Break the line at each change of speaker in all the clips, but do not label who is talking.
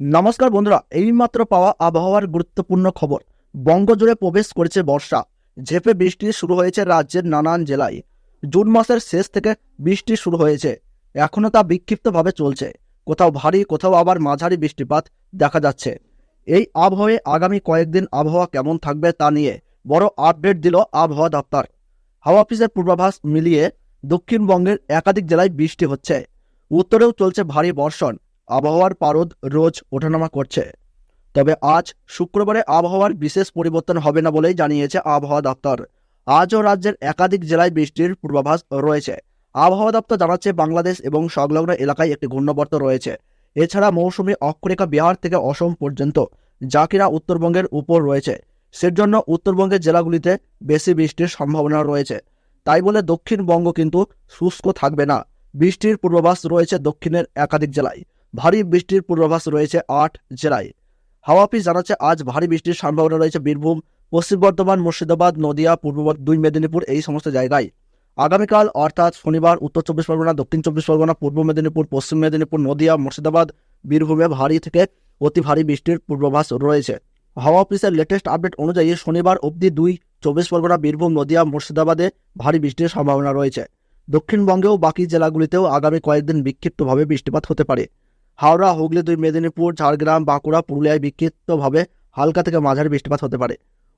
নমস্কার বন্ধুরা, এইমাত্র পাওয়া আবহাওয়ার গুরুত্বপূর্ণ খবর। বঙ্গজুড়ে প্রবেশ করেছে বর্ষা। ঝেপে বৃষ্টি শুরু হয়েছে রাজ্যের নানান জেলায়। জুন মাসের শেষ থেকে বৃষ্টি শুরু হয়েছে। এখনও তা বিক্ষিপ্তভাবে চলছে। কোথাও ভারী, কোথাও আবার মাঝারি বৃষ্টিপাত দেখা যাচ্ছে। এই আবহাওয়ায় আগামী কয়েকদিন আবহাওয়া কেমন থাকবে তা নিয়ে বড় আপডেট দিল আবহাওয়া দপ্তর। হাওয়া অফিসের পূর্বাভাস মিলিয়ে দক্ষিণবঙ্গের একাধিক জেলায় বৃষ্টি হচ্ছে। উত্তরেও চলছে ভারী বর্ষণ। আবহাওয়ার পারদ রোজ ওঠানামা করছে। তবে আজ শুক্রবারে আবহাওয়ার বিশেষ পরিবর্তন হবে না বলেই জানিয়েছে আবহাওয়া দপ্তর। আজও রাজ্যের একাধিক জেলায় বৃষ্টির পূর্বাভাস রয়েছে। আবহাওয়া দপ্তর জানাচ্ছে, বাংলাদেশ এবং সংলগ্ন এলাকায় একটি ঘূর্ণবর্ত রয়েছে। এছাড়া মৌসুমী অক্ষরেখা বিহার থেকে অসম পর্যন্ত, যা কিনা উত্তরবঙ্গের উপর রয়েছে। সেজন্য উত্তরবঙ্গের জেলাগুলিতে বেশি বৃষ্টির সম্ভাবনা রয়েছে। তাই বলে দক্ষিণবঙ্গ কিন্তু শুষ্ক থাকবে না। বৃষ্টির পূর্বাভাস রয়েছে দক্ষিণের একাধিক জেলায়। ভারী বৃষ্টির পূর্বাভাস রয়েছে আট জেলায়। হাওয়া অফিস জানাচ্ছে, আজ ভারী বৃষ্টির সম্ভাবনা রয়েছে বীরভূম, পশ্চিম বর্ধমান, মুর্শিদাবাদ, নদিয়া, পূর্ব দুই মেদিনীপুর এই সমস্ত জায়গায়। আগামীকাল অর্থাৎ শনিবার, উত্তর চব্বিশ পরগনা, দক্ষিণ চব্বিশ পরগনা, পূর্ব মেদিনীপুর, পশ্চিম মেদিনীপুর, নদিয়া, মুর্শিদাবাদ বীরভূমে ভারী থেকে অতি ভারী বৃষ্টির পূর্বাভাস রয়েছে। হাওয়া অফিসের লেটেস্ট আপডেট অনুযায়ী শনিবার অবধি দুই চব্বিশ পরগনা, বীরভূম, নদিয়া, মুর্শিদাবাদে ভারী বৃষ্টির সম্ভাবনা রয়েছে। দক্ষিণবঙ্গেও বাকি জেলাগুলিতেও আগামী কয়েকদিন বিক্ষিপ্তভাবে বৃষ্টিপাত হতে পারে। হাওড়া, হুগলি, দুই মেদিনীপুর, ঝাড়গ্রাম, বাঁকুড়া, পুরুলিয়ায় বিক্ষিপ্তভাবে হালকা থেকে মাঝারি বৃষ্টিপাত হতে পারে।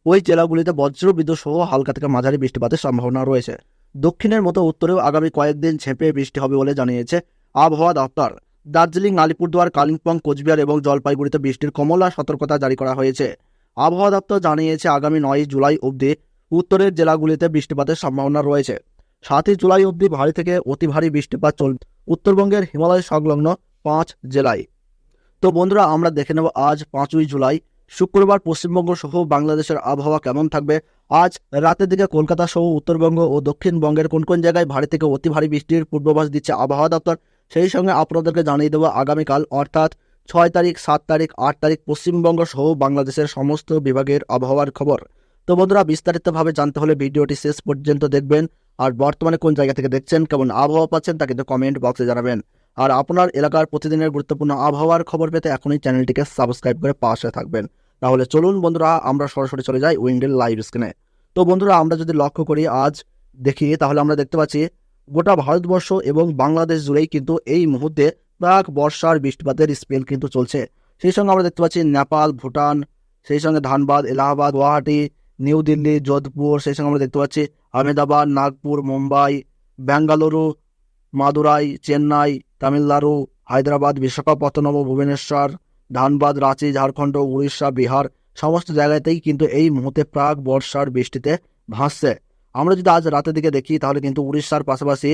ওই জেলাগুলিতে বজ্র, বিদ্যুৎ সহ হালকা থেকে মাঝারি বৃষ্টিপাতের সম্ভাবনা রয়েছে। দক্ষিণের মতো উত্তরেও আগামী কয়েকদিন ঝেঁপে বৃষ্টি হবে বলে জানিয়েছে আবহাওয়া দপ্তর। দার্জিলিং, আলিপুরদুয়ার, কালিম্পং, কোচবিহার এবং জলপাইগুড়িতে বৃষ্টির কমলা সতর্কতা জারি করা হয়েছে। আবহাওয়া দপ্তর জানিয়েছে আগামী নয় জুলাই অবধি উত্তরের জেলাগুলিতে বৃষ্টিপাতের সম্ভাবনা রয়েছে। সাতই জুলাই অবধি ভারী থেকে অতি ভারী বৃষ্টিপাত চল উত্তরবঙ্গের হিমালয় সংলগ্ন পাঁচ জেলায় তো বন্ধুরা, আমরা দেখে নেব আজ পাঁচই জুলাই। শুক্রবার পশ্চিমবঙ্গ সহ বাংলাদেশের আবহাওয়া কেমন থাকবে? আজ রাতের দিকে কলকাতা সহ উত্তরবঙ্গ ও দক্ষিণবঙ্গের কোন কোন জায়গায় ভারী থেকে অতি ভারী বৃষ্টির পূর্বাভাস দিচ্ছে আবহাওয়া দপ্তর? সেই সঙ্গে আপনাদেরকে জানিয়ে দেবো আগামীকাল, অর্থাৎ ছয় তারিখ, সাত তারিখ, আট তারিখ পশ্চিমবঙ্গ সহ বাংলাদেশের সমস্ত বিভাগের আবহাওয়ার খবর। তো বন্ধুরা, বিস্তারিতভাবে জানতে হলে ভিডিওটি শেষ পর্যন্ত দেখবেন। আর বর্তমানে কোন জায়গা থেকে দেখছেন, কেমন আবহাওয়া পাচ্ছেন তা কিন্তু কমেন্ট বক্সে জানাবেন। আর আপনার এলাকার প্রতিদিনের গুরুত্বপূর্ণ আবহাওয়ার খবর পেতে এখনই চ্যানেলটিকে সাবস্ক্রাইব করে পাশে থাকবেন। তাহলে চলুন বন্ধুরা, আমরা সরাসরি চলে যাই উইন্ডেল লাইভ স্ক্রিনে। তো বন্ধুরা, আমরা যদি লক্ষ্য করি আজ, দেখি, তাহলে আমরা দেখতে পাচ্ছি গোটা ভারতবর্ষ এবং বাংলাদেশ জুড়েই কিন্তু এই মুহূর্তে প্রাক বর্ষার বৃষ্টিপাতের স্পেল কিন্তু চলছে। সেই সঙ্গে আমরা দেখতে পাচ্ছি নেপাল, ভুটান, সেই সঙ্গে ধানবাদ, এলাহাবাদ, গুয়াহাটি, নিউ দিল্লি, যোধপুর, সেই সঙ্গে আমরা দেখতে পাচ্ছি আহমেদাবাদ, নাগপুর, মুম্বাই, বেঙ্গালুরু মাদুরাই, চেন্নাই, তামিলনাড়ু, হায়দ্রাবাদ, বিশাখাপত্তনম, ভুবনেশ্বর, ধানবাদ, রাঁচি, ঝাড়খণ্ড, উড়িষ্যা, বিহার সমস্ত জায়গাতেই কিন্তু এই মুহূর্তে প্রাক বর্ষার বৃষ্টিতে ভাসছে। আমরা যদি আজ রাতের দিকে দেখি, তাহলে কিন্তু উড়িষ্যার পাশাপাশি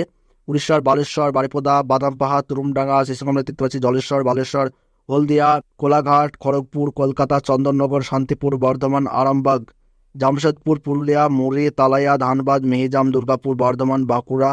উড়িষ্যার বালেশ্বর, বারিপদা বাদাম পাহাড় তুরুমডাঙ্গা সেই সঙ্গে দেখতে পাচ্ছি জলেশ্বর, বালেশ্বর, হলদিয়া, কোলাঘাট, খড়গপুর, কলকাতা, চন্দননগর, শান্তিপুর, বর্ধমান, আরামবাগ, জামশেদপুর, পুরুলিয়া, মুড়ি, তালাইয়া, ধানবাদ, মেহিজাম, দুর্গাপুর, বর্ধমান, বাঁকুড়া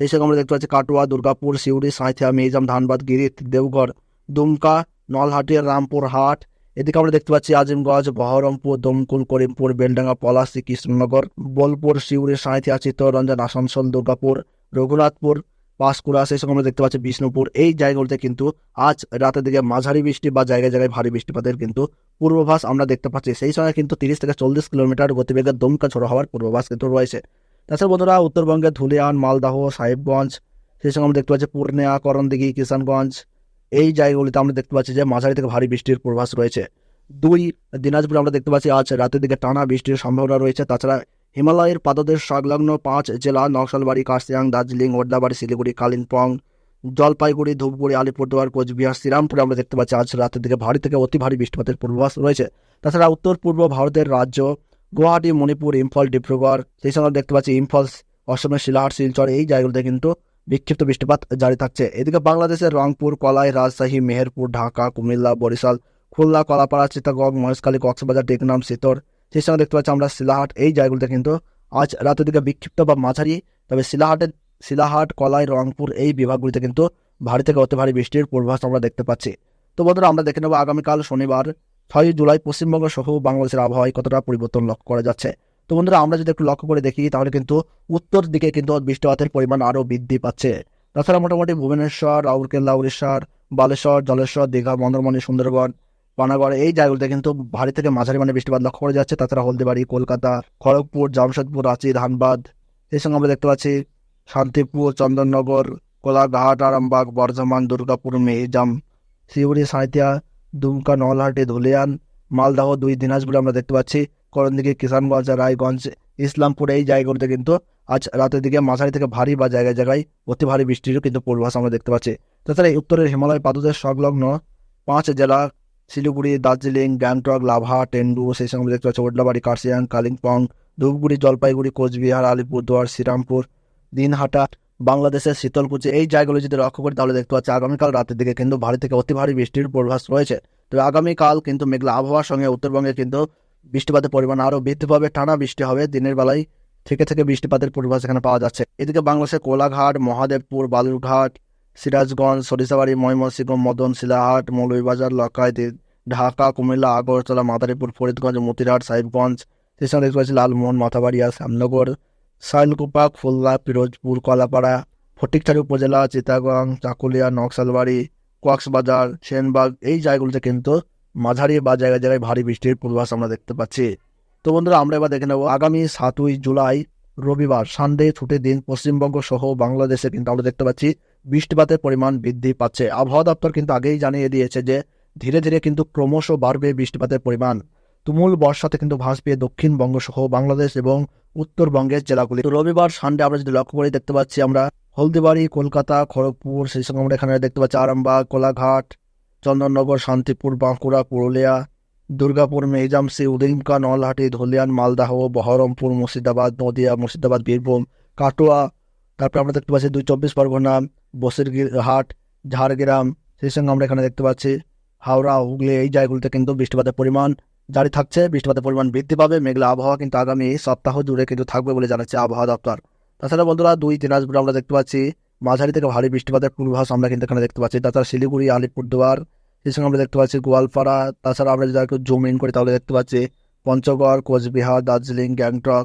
সেই সঙ্গে আমরা দেখতে পাচ্ছি কাটোয়া, দুর্গাপুর, সিউড়ি, সাঁথিয়া মেহিজাম ধানবাদ, গিরিত, দেওঘর, দুমকা নলহাটিয়া রামপুর হাট। এদিকে আমরা দেখতে পাচ্ছি আজিমগঞ্জ, বহরমপুর, দমকুল, করিমপুর, বেলডাঙ্গা, পলাশী, কৃষ্ণনগর, বোলপুর, সিউড়ি, সাঁথিয়া, চিত্তরঞ্জন, আসানসোল, দুর্গাপুর, রঘুনাথপুর, পাঁশকুড়া, সেই সঙ্গে আমরা দেখতে পাচ্ছি বিষ্ণুপুর। এই জায়গাগুলোতে কিন্তু আজ রাতের দিকে মাঝারি বৃষ্টি বা জায়গায় জায়গায় ভারী বৃষ্টিপাতের কিন্তু পূর্বাভাস আমরা দেখতে পাচ্ছি। সেই সঙ্গে কিন্তু তিরিশ থেকে চল্লিশ কিলোমিটার গতিবেগের দমকা ঝোড়ো হওয়ার পূর্বাভাস কিন্তু রয়েছে। তাছাড়া বন্ধুরা উত্তরবঙ্গের ধুলিয়ান, মালদাহ, সাহেবগঞ্জ, সেই সঙ্গে আমরা দেখতে পাচ্ছি পূর্ণিয়া, করণদিঘি, কিষানগঞ্জ, এই জায়গাগুলিতে আমরা দেখতে পাচ্ছি যে মাঝারি থেকে ভারী বৃষ্টির পূর্বাভাস রয়েছে। দুই, দিনাজপুরে আমরা দেখতে পাচ্ছি আজ রাতের দিকে টানা বৃষ্টির সম্ভাবনা রয়েছে। তাছাড়া হিমালয়ের পাদদেশ সংলগ্ন পাঁচ জেলা, নকশালবাড়ি কার্সিয়াং দার্জিলিং, ওর্দাবাড়ি, শিলিগুড়ি, কালিম্পং, জলপাইগুড়ি, ধূপগুড়ি, আলিপুরদুয়ার, কোচবিহার, শ্রীরামপুরে আমরা দেখতে পাচ্ছি আজ রাতের দিকে ভারী থেকে অতি ভারী বৃষ্টিপাতের পূর্বাভাস রয়েছে। তাছাড়া উত্তর পূর্ব ভারতের রাজ্য গুয়াহাটি, মণিপুর, ইম্ফল, ডিব্রুগড়, সেই সঙ্গে দেখতে পাচ্ছি ইম্ফল অসমের শিলাহাট শিলচর, এই জায়গাগুলোতে কিন্তু বিক্ষিপ্ত বৃষ্টিপাত জারি থাকছে। এদিকে বাংলাদেশের রংপুর, কলাই, রাজশাহী, মেহেরপুর, ঢাকা, কুমিল্লা, বরিশাল, খুলনা, কলাপাড়া, চিটাগং, মহেশখালী, কক্সবাজার, টেকনাম, সিতর, সেই সঙ্গে দেখতে পাচ্ছি আমরা শিলাহাট, এই জায়গাগুলোতে কিন্তু আজ রাতের দিকে বিক্ষিপ্ত বা মাঝারি, তবে শিলাহাটের, শিলাহাট, কলাই, রংপুর, এই বিভাগগুলিতে কিন্তু ভারী থেকে অতি ভারী বৃষ্টির পূর্বাভাস আমরা দেখতে পাচ্ছি। তো বন্ধুরা, আমরা দেখে নেব আগামীকাল শনিবার ছয়ই জুলাই পশ্চিমবঙ্গ সহ বাংলাদেশের আবহাওয়ায় কতটা পরিবর্তন লক্ষ্য করা যাচ্ছে? তো বন্ধুরা, আমরা যদি একটু লক্ষ্য করে দেখি, তাহলে কিন্তু উত্তর দিকে কিন্তু বৃষ্টিপাতের পরিমাণ আরও বৃদ্ধি পাচ্ছে। তাছাড়া মোটামুটি ভুবনেশ্বর রাউরকেল্লা উড়িষ্যার, বালেশ্বর, জলেশ্বর, দীঘা, মন্দারমণি, সুন্দরবন, পানাগড়, এই জায়গাগুলোতে কিন্তু ভারী থেকে মাঝারি মানে বৃষ্টিপাত লক্ষ্য করা যাচ্ছে। তাছাড়া হলদিবাড়ি, কলকাতা, খড়গপুর, জামশেদপুর, রাঁচি, ধানবাদ এই সঙ্গে আমরা দেখতে পাচ্ছি শান্তিপুর, চন্দননগর, কোলাঘাট, আরামবাগ, বর্ধমান, দুর্গাপুর মেহিজাম শিউড়ি সাঁইতিয়া দুমকা, নলহাটি, ধুলিয়ান, মালদাহ দুই, দিনাজপুরে আমরা দেখতে পাচ্ছি। করণদিঘি, কিষানগঞ্জ, রায়গঞ্জ, ইসলামপুর এই জায়গাগুলোতে কিন্তু আজ রাতের দিকে মাঝারি থেকে ভারী বা জায়গায় জায়গায় অতি ভারী বৃষ্টিরও কিন্তু পূর্বাভাস আমরা দেখতে পাচ্ছি। তাছাড়া এই উত্তরের হিমালয় পাদদেশ সংলগ্ন পাঁচ জেলা, শিলিগুড়ি, দার্জিলিং, গ্যাংটক, লাভা, টেন্ডু, সেই সঙ্গে দেখতে পাচ্ছি। ওডলাবাড়ি, কার্শিয়াং, কালিম্পং, ধূপগুড়ি, জলপাইগুড়ি, কোচবিহার, আলিপুরদুয়ার, শ্রীরামপুর দিনহাটা, বাংলাদেশের শীতলকুচি এই জায়গাগুলো যদি লক্ষ্য করি তাহলে দেখতে পাচ্ছি আগামীকাল রাতের দিকে কিন্তু ভারী থেকে অতি ভারী বৃষ্টির পূর্বাভাস রয়েছে। তবে আগামীকাল কিন্তু মেঘলা আবহাওয়ার সঙ্গে উত্তরবঙ্গে কিন্তু বৃষ্টিপাতের পরিমাণ আরও বৃদ্ধি পাবে। টানা বৃষ্টি হবে, দিনের বেলায় থেকে থেকে বৃষ্টিপাতের পূর্বাভাস এখানে পাওয়া যাচ্ছে। এদিকে বাংলাদেশের কোলাঘাট, মহাদেবপুর, বালুরঘাট, সিরাজগঞ্জ, সরিষাবাড়ি, ময়মনসিংহ মদন শিলাহাট মৌলভীবাজার লকাইদি ঢাকা, কুমিল্লা, আগরতলা, মাদারীপুর, ফরিদগঞ্জ, মতিরহাট, সাহেবগঞ্জ সেই সঙ্গে দেখতে পাচ্ছি লালমোহন, মাথাবাড়িয়া, শ্যামনগর শাইলকুপা খুলনা পিরোজপুর কলাপাড়া, ফটিকছড়ি উপজেলা, চিতাগং, চাকুলিয়া, নকশালবাড়ি, কক্সবাজার, সেনবাগ, এই জায়গাগুলোতে কিন্তু মাঝারি বা জায়গায় জায়গায় ভারী বৃষ্টির পূর্বাভাস আমরা দেখতে পাচ্ছি। তো বন্ধুরা, আমরা এবার দেখে নেব আগামী সাতই জুলাই, রবিবার সানডে ছুটির দিন, পশ্চিমবঙ্গ সহ বাংলাদেশে কিন্তু আমরা দেখতে পাচ্ছি বৃষ্টিপাতের পরিমাণ বৃদ্ধি পাচ্ছে। আবহাওয়া দপ্তর কিন্তু আগেই জানিয়ে দিয়েছে যে ধীরে ধীরে কিন্তু ক্রমশ বাড়বে বৃষ্টিপাতের পরিমাণ। তুমুল বর্ষাতে কিন্তু ভাসবে দক্ষিণবঙ্গ সহ বাংলাদেশ এবং উত্তরবঙ্গের জেলাগুলি। তো রবিবার, সানডে আমরা যদি লক্ষ্য করে, দেখতে পাচ্ছি আমরা হলদিবাড়ি, কলকাতা, খড়গপুর, সেই সঙ্গে আমরা এখানে দেখতে পাচ্ছি আরামবাগ, কোলাঘাট, চন্দননগর, শান্তিপুর, বাঁকুড়া, পুরুলিয়া, দুর্গাপুর মেজামসি উদিমকা, নলহাটি, ধুলিয়ান, মালদাহ, বহরমপুর, মুর্শিদাবাদ, নদিয়া, মুর্শিদাবাদ, বীরভূম, কাটোয়া, তারপর আমরা দেখতে পাচ্ছি দুই চব্বিশ পরগনা, বসিরহাট, ঝাড়গ্রাম, সেই সঙ্গে আমরা এখানে দেখতে পাচ্ছি হাওড়া, হুগলি, এই জায়গাগুলিতে কিন্তু বৃষ্টিপাতের পরিমাণ জারি থাকছে। বৃষ্টিপাতের পরিমাণ বৃদ্ধি পাবে। মেঘলা আবহাওয়া কিন্তু আগামী সপ্তাহ জুড়ে কিন্তু থাকবে বলে জানাচ্ছে আবহাওয়া দপ্তর। তাছাড়া বন্ধুরা, দুই দিনাজপুর আমরা দেখতে পাচ্ছি, মাঝারি থেকে ভারী বৃষ্টিপাতের পূর্বাভাস আমরা কিন্তু এখানে দেখতে পাচ্ছি। তাছাড়া শিলিগুড়ি আলিপুরদুয়ার সেই সঙ্গে আমরা দেখতে পাচ্ছি গোয়ালপাড়া। তাছাড়া আমরা যদি একটু জুম ইন করি, তাহলে দেখতে পাচ্ছি পঞ্চগড়, কোচবিহার, দার্জিলিং, গ্যাংটক,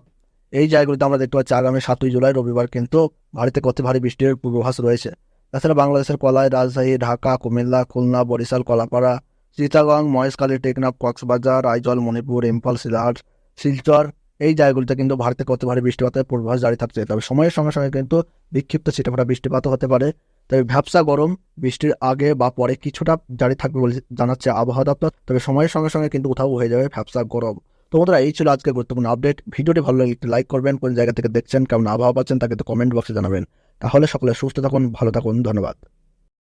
এই জায়গাগুলিতে আমরা দেখতে পাচ্ছি আগামী সাতই জুলাই, রবিবার কিন্তু ভারী কত ভারী বৃষ্টির পূর্বাভাস রয়েছে। তাছাড়া বাংলাদেশের কলায় রাজশাহী, ঢাকা, কুমিল্লা, খুলনা, বরিশাল, কলাপাড়া চিটাগং, মহেশখালী, টেকনাফ, কক্সবাজার আইজল মণিপুর, ইম্ফল সিলাট শিলচর, এই জায়গাগুলিতে কিন্তু ভারত থেকে অতি ভারী বৃষ্টিপাতের পূর্বাভাস জারি থাকছে। তবে সময়ের সঙ্গে সঙ্গে কিন্তু বিক্ষিপ্ত ছিটেফোঁটা বৃষ্টিপাতও হতে পারে। তবে ভ্যাবসা গরম, বৃষ্টির আগে বা পরে কিছুটা জারি থাকবে বলে জানাচ্ছে আবহাওয়া দপ্তর। তবে সময়ের সঙ্গে সঙ্গে কিন্তু কোথাও হয়ে যাবে ভ্যাবসা গরম। তো বন্ধুরা, এই ছিল আজকে গুরুত্বপূর্ণ আপডেট। ভিডিওটি ভালো লাগলে একটু লাইক করবেন, কোন জায়গা থেকে দেখছেন, কেমন আবহাওয়া পাচ্ছেন তাকে তো কমেন্ট বক্সে জানাবেন। তাহলে সকলে সুস্থ থাকুন, ভালো থাকুন, ধন্যবাদ।